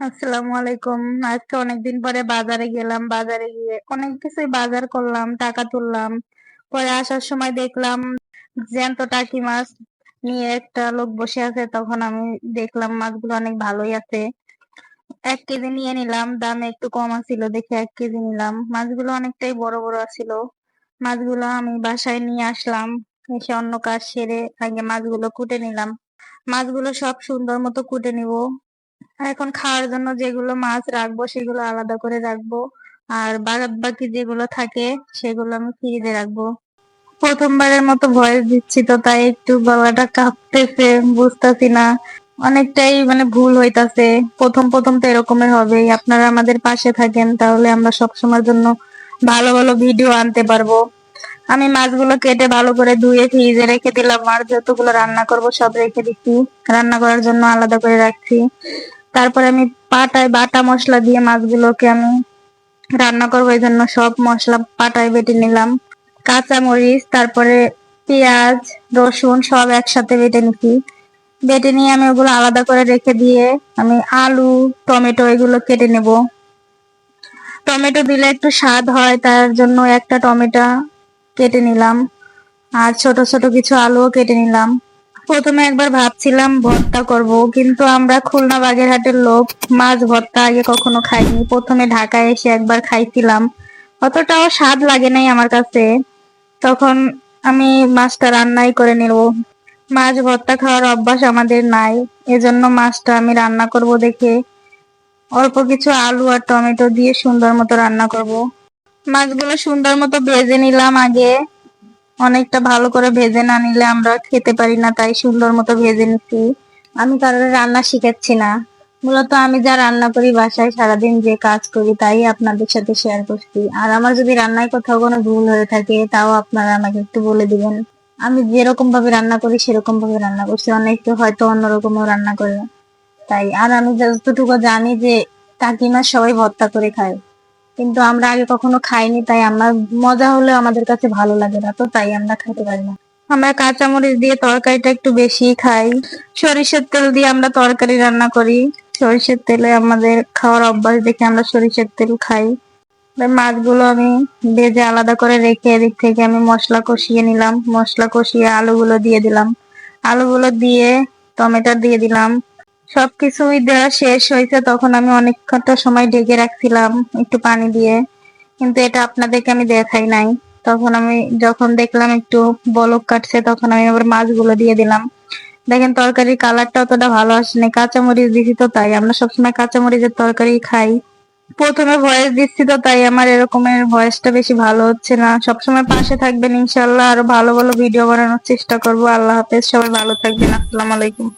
আসসালামু আলাইকুম। আজকে অনেকদিন পরে বাজারে গেলাম। বাজারে গিয়ে অনেক কিছুই বাজার করলাম, টাকা তুললাম। পরে আসার সময় দেখলাম জ্যান্ত টাকি মাছ নিয়ে একটা লোক বসে আছে। তখন আমি দেখলাম মাছগুলো অনেক ভালোই আছে। এক কেজি নিয়ে নিলাম। দাম একটু কম আছিল দেখে এক কেজি নিলাম। মাছগুলো অনেকটাই বড় বড় আছিল। মাছগুলো আমি বাসায় নিয়ে আসলাম। এসে অন্য কাজ সেরে আগে মাছগুলো কুটে নিলাম। মাছগুলো সব সুন্দর মতো কুটে নিব। এখন খাওয়ার জন্য যেগুলো মাছ রাখব, সেগুলো আলাদা করে রাখব। আর বাদ বাকি যেগুলো থাকে, সেগুলো আমি ফ্রিজে রাখব। প্রথমবারের মতো ভয়েস দিচ্ছি তো, তাই একটু গলাটা কাঁপতেছে, বুঝতেছি না। অনেকটাই মানে ভুল হইতাছে। প্রথম প্রথম তো এরকমের হবেই। আপনারা আমাদের পাশে থাকেন, তাহলে আমরা সবসময়ের জন্য ভালো ভালো ভিডিও আনতে পারব। আমি মাছগুলো কেটে ভালো করে ধুয়ে ফ্রিজে রেখে দিলাম। আর যতগুলো রান্না করব সব রেখে দিচ্ছি। রান্না করার জন্য আলাদা করে রাখছি। তারপরে আমি পাটায় বাটা মশলা দিয়ে মাছগুলোকে আমি রান্না করব। এই জন্য সব মশলা পাটায় বেটে নিলাম। কাঁচা মরিচ তারপরে পেঁয়াজ, রসুন সব একসাথে বেটে নিচ্ছি। বেটে নিয়ে আমি ওগুলো আলাদা করে রেখে দিয়ে আমি আলু, টমেটো এগুলো কেটে নেব। টমেটো দিলে একটু স্বাদ হয়, তার জন্য একটা টমেটো কেটে নিলাম। আর ছোট ছোট কিছু আলুও কেটে নিলাম। প্রথমে একবার ভাবছিলাম ভর্তা করব, কিন্তু আমরা খুলনা বাগেরহাটের লোক মাছ ভর্তা আগে কখনো খাইনি। প্রথমে ঢাকায় এসে একবার খাইছিলাম। অতটাও স্বাদ লাগে নাই আমার কাছে। তখন আমি মাছটা রান্নাই করে নেব। মাছ ভর্তা খাওয়ার অভ্যাস আমাদের নাই। এজন্য মাছটা আমি রান্না করব দেখে অল্প কিছু আলু আর টমেটো দিয়ে সুন্দর মতো রান্না করব। মাছগুলো সুন্দর মতো ভেজে নিলাম আগে। অনেকটা ভালো করে ভেজে না নিলে আমরা খেতে পারি না, তাই সুন্দর মতো ভেজে নিচ্ছি। আমি কারোর রান্না শিখাচ্ছি না। মূলত আমি যা রান্না করি বাসায় সারাদিন যে কাজ করি, তাই আপনাদের সাথে শেয়ার করছি। আর আমার যদি রান্নায় কোথাও কোনো ভুল হয়ে থাকে, তাও আপনারা আমাকে একটু বলে দিবেন। আমি যেরকম ভাবে রান্না করি, সেরকম ভাবে রান্না করছি। অনেকে হয়তো অন্যরকমও রান্না করে। তাই, আর আমি যতটুকু জানি যে কাকিমা সবাই ভর্তা করে খায়। কিন্তু আমরা আগে কখনো খাইনি, তাই আমার মজা হলেও আমাদের কাছে ভালো লাগে না, তো তাই আমরা খেতে পারি না। আমরা কাঁচামরিচ দিয়ে তরকারিটা একটু বেশি খাই। সরিষার তেল দিয়ে আমরা তরকারি রান্না করি। সরিষার তেলে আমাদের খাওয়ার অভ্যাস দেখে আমরা সরিষার তেল খাই। মাছগুলো আমি ভেজে আলাদা করে রেখে এদিক থেকে আমি মশলা কষিয়ে নিলাম। মশলা কষিয়ে আলুগুলো দিয়ে দিলাম। আলুগুলো দিয়ে টমেটো দিয়ে দিলাম। সবকিছুই দেওয়া শেষ হয়েছে, তখন আমি অনেকটা সময় ঢেকে রাখছিলাম একটু পানি দিয়ে। কিন্তু এটা আপনাদেরকে আমি দেখাই নাই। তখন আমি যখন দেখলাম একটু বলক কাটছে, তখন আমি আবার মাছগুলো দিয়ে দিলাম। দেখেন, তরকারির কালারটা অতটা ভালো আসেনি। কাঁচামরিচ দিছি তো তাই। আমরা সবসময় কাঁচামরিচের তরকারি খাই। প্রথমে ভয়েস দিচ্ছি তো তাই আমার এরকমের ভয়েসটা বেশি ভালো হচ্ছে না। সবসময় পাশে থাকবেন ইনশাল্লাহ আরও ভালো ভালো ভিডিও বানানোর চেষ্টা করব। আল্লাহ হাফেজ, সবাই ভালো থাকবেন। আসসালামু আলাইকুম।